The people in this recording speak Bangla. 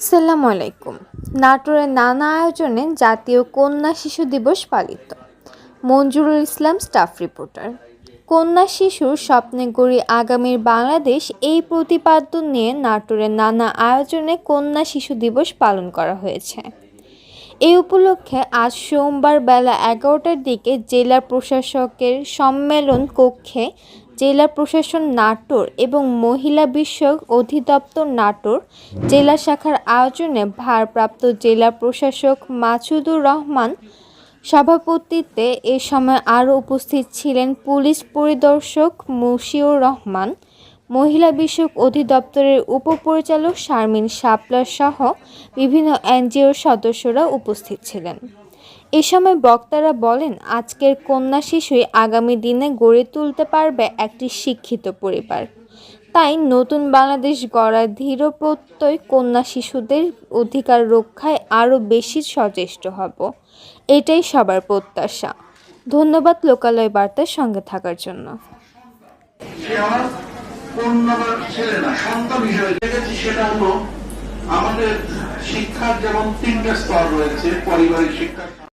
আসসালামু আলাইকুম। নাটোরের নানা আয়োজনে জাতীয় কন্যা শিশু দিবস পালিত। Manjurul Islam, staff reporter. কন্যা শিশুর স্বপ্নে গড়ি আগামীর বাংলাদেশ এই প্রতিপাদ্য নিয়ে নাটোরের নানা আয়োজনে কন্যা শিশু দিবস পালন করা হয়েছে। এই উপলক্ষে আজ সোমবার বেলা এগারোটার দিকে জেলা প্রশাসকের সম্মেলন কক্ষে জেলা প্রশাসন নাটোর এবং মহিলা বিষয়ক অধিদপ্তর নাটোর জেলা শাখার আয়োজনে ভারপ্রাপ্ত জেলা প্রশাসক মাসুদুর রহমান সভাপতিত্বে এ সময় আরও উপস্থিত ছিলেন পুলিশ পরিদর্শক মুশিউর রহমান, মহিলা বিষয়ক অধিদপ্তরের উপপরিচালক শারমিন শাপলার সহ বিভিন্ন এনজিওর সদস্যরা উপস্থিত ছিলেন। এ সময় বক্তারা বলেন, আজকের কন্যা শিশুই আগামী দিনে গড়ে তুলতে পারবে একটি শিক্ষিত পরিবার। তাই নতুন বাংলাদেশ গড়ার দৃঢ় প্রত্যয় কন্যা শিশুদের অধিকার রক্ষায় আরও বেশি সচেষ্ট হব। এটাই সবার প্রত্যাশা। ধন্যবাদ লোকালয় বার্তার সঙ্গে থাকার জন্য। আমাদের শিক্ষার যেমন তিনটা স্তর রয়েছে, পারিবারিক শিক্ষা